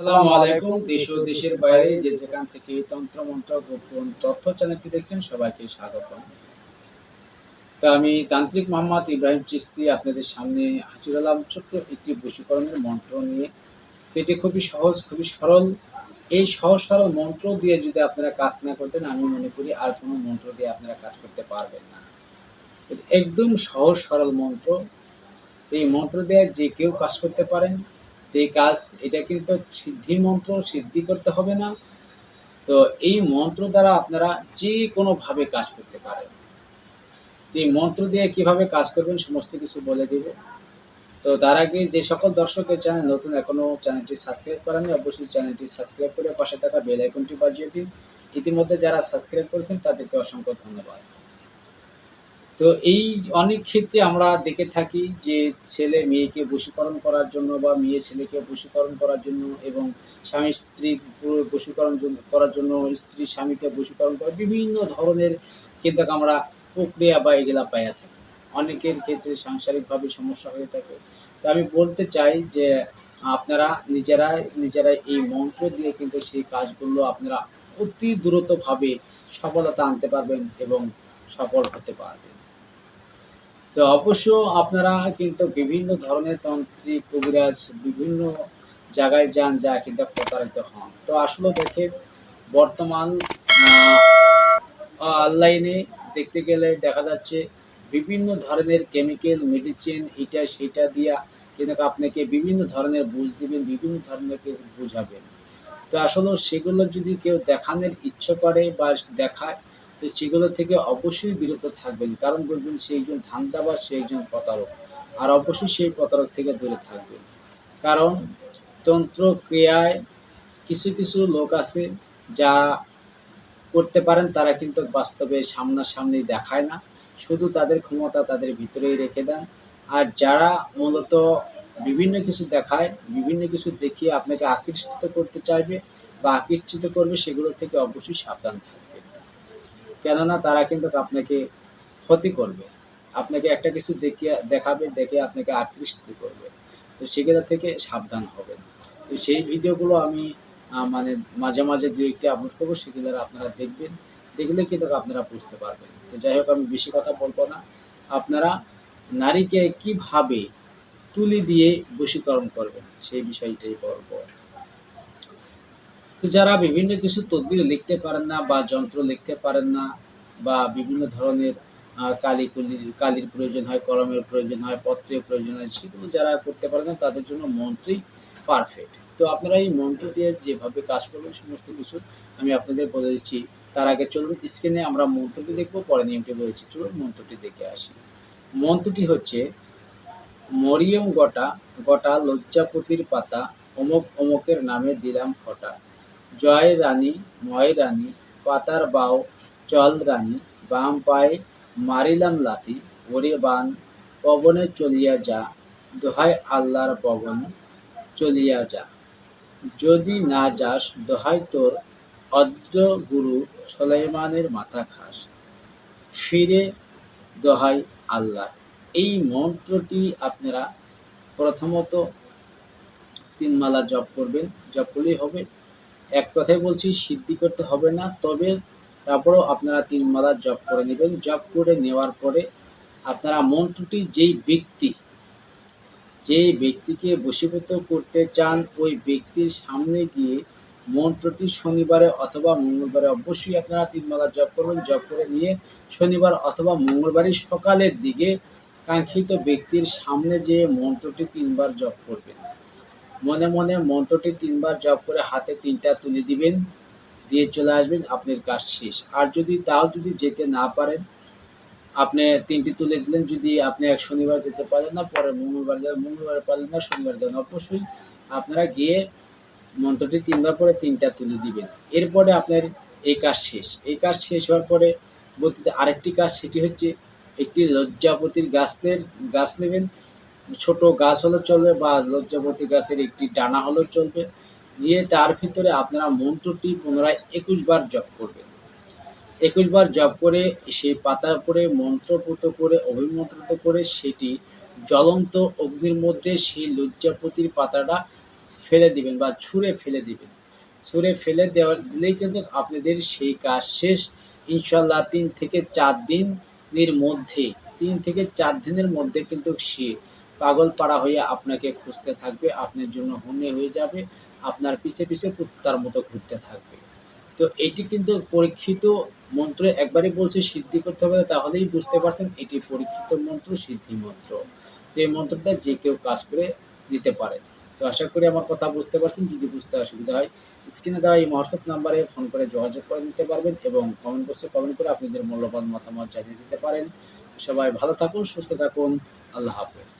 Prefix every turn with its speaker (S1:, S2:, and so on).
S1: আসসালামু আলাইকুম, দেশ ও দেশের বাইরে যে যেখান থেকে তন্ত্র মন্ত্র গোপন তথ্য চ্যানেলটি দেখছেন, সবাইকে স্বাগত তো আমি তান্ত্রিক মোহাম্মদ ইব্রাহিম চিস্তি, আপনাদের সামনে হাজির হলাম ছোট্ট একটি বশীকরণের মন্ত্র নিয়ে। তো এটি খুবই সহজ, খুবই সরল। এই সহজ সরল মন্ত্র দিয়ে যদি আপনারা কাজ না করতেন, আমি মনে করি আর কোনো মন্ত্র দিয়ে আপনারা কাজ করতে পারবেন না। একদম সহজ সরল মন্ত্র। এই মন্ত্র দিয়ে যে কেউ কাজ করতে পারেন তো এই কাজ, এটা কিন্তু সিদ্ধি মন্ত্র, সিদ্ধি করতে হবে না। তো এই মন্ত্র দ্বারা আপনারা যে কোনোভাবে কাজ করতে পারেন। এই মন্ত্র দিয়ে কীভাবে কাজ করবেন সমস্ত কিছু বলে দেব। তো তার আগে যে সকল দর্শকের চ্যানেল নতুন, এখনও চ্যানেলটি সাবস্ক্রাইব করেননি, অবশ্যই চ্যানেলটি সাবস্ক্রাইব করে পাশে থাকা বেল আইকনটি বাজিয়ে দিন। ইতিমধ্যে যারা সাবস্ক্রাইব করেছেন, তাদেরকে অসংখ্য ধন্যবাদ। তো এই অনেক ক্ষেত্রে আমরা দেখে থাকি যে ছেলে মেয়েকে বশীকরণ করার জন্য বা মেয়ে ছেলেকে বশীকরণ করার জন্য এবং স্বামী স্ত্রী বশীকরণ করার জন্য স্ত্রী স্বামীকে বশীকরণ করা বিভিন্ন ধরনের কিন্তু আমরা প্রক্রিয়া বা এগুলা পাইয়া থাকি। অনেকের ক্ষেত্রে সাংসারিকভাবে সমস্যা হয়ে থাকে। তো আমি বলতে চাই যে আপনারা নিজেরাই নিজেরাই এই মন্ত্র দিয়ে কিন্তু সেই কাজগুলো আপনারা অতি দ্রুতভাবে সফলতা আনতে পারবেন এবং সফল হতে পারবেন। তো অবশ্য আপনারা কিন্তু বিভিন্ন ধরনের তন্ত্রিক কবিরাজ বিভিন্ন জায়গায় যান যা কিন্তু প্রতারিত হন। তো আসলে দেখে বর্তমান অনলাইনে দেখতে গেলে দেখা যাচ্ছে বিভিন্ন ধরনের কেমিক্যাল, মেডিসিন, এটা সেটা দিয়া কিন্তু আপনাকে বিভিন্ন ধরনের বুঝ দিবেন, বিভিন্ন ধরনের বুঝাবেন। তো আসলে সেগুলো যদি কেউ দেখানোর ইচ্ছে করে বা দেখায় তো সেগুলো থেকে অবশ্যই বিরত থাকবেন। কারণ বলবেন সেই একজন ধান্দাবাজ সেই একজন প্রতারক। আর অবশ্যই সেই প্রতারক থেকে দূরে থাকবেন। কারণ তন্ত্র ক্রিয়ায় কিছু কিছু লোক আছে, যা করতে পারেন, তারা কিন্তু বাস্তবে সামনাসামনি দেখায় না। শুধু তাদের ক্ষমতা তাদের ভিতরেই রেখে দেন। আর যারা মূলত বিভিন্ন কিছু দেখায়, বিভিন্ন কিছু দেখিয়ে আপনাকে আকৃষ্ট করতে চাইবে বা আকৃষ্টিত করবে, সেগুলো থেকে অবশ্যই সাবধান থাকবে কেননা তারা কিন্তু আপনাকে ক্ষতি করবে। আপনাকে একটা কিছু দেখিয়ে, দেখাবে, দেখে আপনাকে আকৃষ্ট করবে। তো সেগুলো থেকে সাবধান হবেন। তো সেই ভিডিওগুলো আমি মানে মাঝে মাঝে দু একটি আপলোড করব, সেগুলো আপনারা দেখবেন। দেখলে কিন্তু আপনারা বুঝতে পারবেন। তো যাই হোক, আমি বেশি কথা বলব না। আপনারা নারীকে কীভাবে তুলি দিয়ে বশীকরণ করবেন, সেই বিষয়টাই বলব। তো যারা বিভিন্ন কিছু তদবির লিখতে পারেন না বা যন্ত্র লিখতে পারেন না বা বিভিন্ন ধরনের কালি কুলির কালির প্রয়োজন হয়, কলমের প্রয়োজন হয়, পত্রের প্রয়োজন হয়, সেগুলো যারা করতে পারেন না, তাদের জন্য মন্ত্রই পারফেক্ট তো আপনারা এই মন্ত্র দিয়ে যেভাবে কাজ করবেন, সমস্ত কিছু আমি আপনাদের বলে দিচ্ছি। তার আগে চলুন স্ক্রিনে আমরা মন্ত্রটি দেখব, পরে নিয়মটি বলেছি। চলুন মন্ত্রটি দেখে আসি। মন্ত্রটি হচ্ছে, মরিয়ম গটা গটা লজ্জাপতির পাতা, অমুক অমুকের নামে দিলাম ফটা। জয় রানী, ময় রানী, পাতার বাও চল রানী, বাম পায়ে মারিলাম লাথি, ওরে বান, পবনে চলিয়া যা, দোহাই আল্লাহর পবন চলিয়া যা। যদি না যাস, দোহাই তোর অদ্র গুরু সুলাইমানের মাথা খাস ফিরে দোহাই আল্লাহ। এই মন্ত্রটি আপনারা প্রথমত তিন মালা জপ করবেন, জপ করলেই হবে। এক কথায় বলছি, সিদ্ধি করতে হবে না। তবে তারপরেও আপনারা তিন মালা জপ করে নেবেন। জব করে নেওয়ার পরে আপনারা মন্ত্রটি যেই ব্যক্তি যে ব্যক্তিকে বশীভূত করতে চান, ওই ব্যক্তির সামনে গিয়ে মন্ত্রটি শনিবারে অথবা মঙ্গলবারে অবশ্যই আপনারা তিন মালা জপ করবেন। জপ করে নিয়ে শনিবার অথবা মঙ্গলবারই সকালের দিকে কাঙ্ক্ষিত ব্যক্তির সামনে যে মন্ত্রটি তিনবার জপ করবেন। মনে মনে মন্ত্রটি তিনবার জপ করে হাতে তিনটা তুলে দিবেন, দিয়ে চলে আসবেন আপনার কাজ শেষ। আর যদি তাও যদি যেতে না পারেন, আপনি তিনটি তুলে দিলেন, যদি আপনি এক শনিবার যেতে পারেন না পরে মঙ্গলবার যান মঙ্গলবার পারলেন না, শনিবার যান অবশ্যই আপনারা গিয়ে মন্ত্রটি তিনবার পরে তিনটা তুলে দিবেন। এরপরে আপনার এই কাজ শেষ। এই কাজ শেষ হওয়ার পরে বলতে আরেকটি কাজ, সেটি হচ্ছে একটি লজ্জাপতির গাছের গাছ নেবেন। ছোট গাছ হলেও চলবে বা লজ্জাপতি গাছের একটি ডানা হলেও চলবে। দিয়ে তার ভিতরে আপনারা মন্ত্রটি পুনরায় একুশ বার জপ করবেন। একুশ বার জপ করে সেই পাতার উপরে মন্ত্রপুত করে, অভিমন্ত্রিত করে সেটি জ্বলন্ত অগ্নির মধ্যে সেই লজ্জাপতির পাতাটা ফেলে দিবেন বা ছুঁড়ে ফেলে দিবেন। ছুঁড়ে ফেলে দেওয়ার দিলেই কিন্তু আপনাদের সেই কাজ শেষ। ইনশাল্লাহ তিন থেকে চার দিনের মধ্যে, তিন থেকে চার দিনের মধ্যে কিন্তু সে পাগল পাড়া হয়ে আপনাকে খুঁজতে থাকবে, আপনার জন্য হনে হয়ে যাবে, আপনার পিছে পিছে কুত্তার মতো ঘুরতে থাকবে। তো এটি কিন্তু পরীক্ষিত মন্ত্র, একবারই বলছি সিদ্ধি করতে হবে, তাহলেই বুঝতে পারছেন, এটি পরীক্ষিত মন্ত্র, সিদ্ধি মন্ত্র। তো এই মন্ত্রটা যে কেউ কাজ করে দিতে পারে। তো আশা করি আমার কথা বুঝতে পারছেন, যদি বুঝতে অসুবিধা হয়, স্ক্রিনে দেওয়া এই হোয়াটসঅ্যাপ নাম্বারে ফোন করে যোগাযোগ করে নিতে পারবেন এবং কমেন্ট বক্সে কমেন্ট করে আপনাদের মূল্যবান মতামত জানিয়ে দিতে পারেন। সবাই ভালো থাকুন, সুস্থ থাকুন, আল্লাহ হাফেজ।